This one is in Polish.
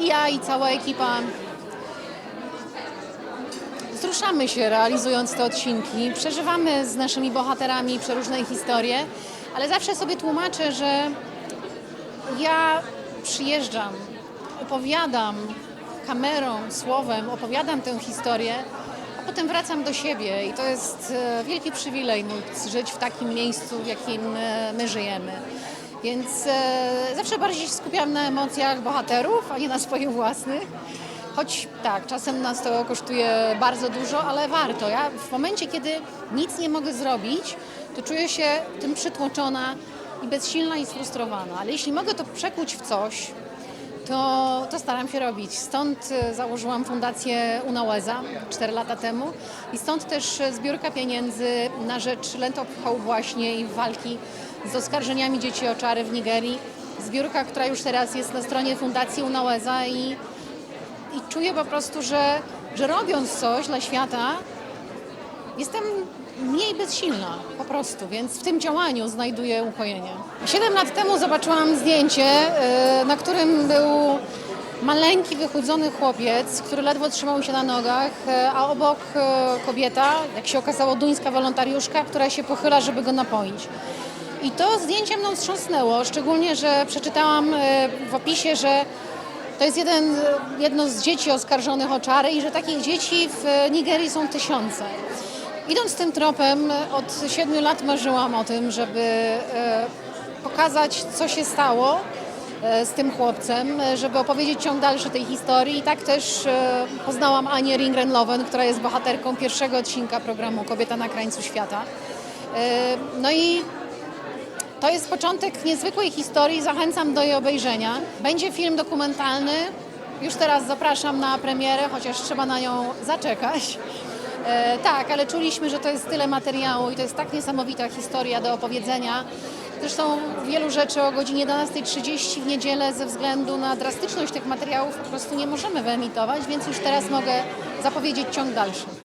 Ja i cała ekipa. Wzruszamy się realizując te odcinki, przeżywamy z naszymi bohaterami przeróżne historie, ale zawsze sobie tłumaczę, że ja przyjeżdżam, opowiadam kamerą, słowem, opowiadam tę historię, a potem wracam do siebie. I to jest e, wielki przywilej móc żyć w takim miejscu, w jakim e, my żyjemy. Więc e, zawsze bardziej się skupiam na emocjach bohaterów, a nie na swoich własnych. Choć tak, czasem nas to kosztuje bardzo dużo, ale warto. Ja w momencie, kiedy nic nie mogę zrobić, to czuję się tym przytłoczona i bezsilna i sfrustrowana. Ale jeśli mogę to przekuć w coś, to, to staram się robić. Stąd e, założyłam fundację Unałeza 4 lata temu i stąd też e, zbiórka pieniędzy na rzecz Lętochoł właśnie i walki z oskarżeniami dzieci o czary w Nigerii. Zbiórka, która już teraz jest na stronie Fundacji Unałeza i, i czuję po prostu, że, że robiąc coś dla świata, jestem mniej bezsilna po prostu, więc w tym działaniu znajduję ukojenie. Siedem lat temu zobaczyłam zdjęcie, e, na którym był maleńki, wychudzony chłopiec, który ledwo trzymał się na nogach, e, a obok e, kobieta, jak się okazało duńska wolontariuszka, która się pochyla, żeby go napoić. I to zdjęcie mną wstrząsnęło, szczególnie, że przeczytałam w opisie, że to jest jeden, jedno z dzieci oskarżonych o czary i że takich dzieci w Nigerii są tysiące. Idąc tym tropem, od siedmiu lat marzyłam o tym, żeby e, pokazać, co się stało e, z tym chłopcem, żeby opowiedzieć ciąg dalszy tej historii. I tak też e, poznałam Anię Ringren-Loven, która jest bohaterką pierwszego odcinka programu Kobieta na krańcu świata. No i to jest początek niezwykłej historii, zachęcam do jej obejrzenia. Będzie film dokumentalny, już teraz zapraszam na premierę, chociaż trzeba na nią zaczekać. E, tak, ale czuliśmy, że to jest tyle materiału i to jest tak niesamowita historia do opowiedzenia. Zresztą wielu rzeczy o godzinie 11.30 w niedzielę ze względu na drastyczność tych materiałów po prostu nie możemy wyemitować, więc już teraz mogę zapowiedzieć ciąg dalszy.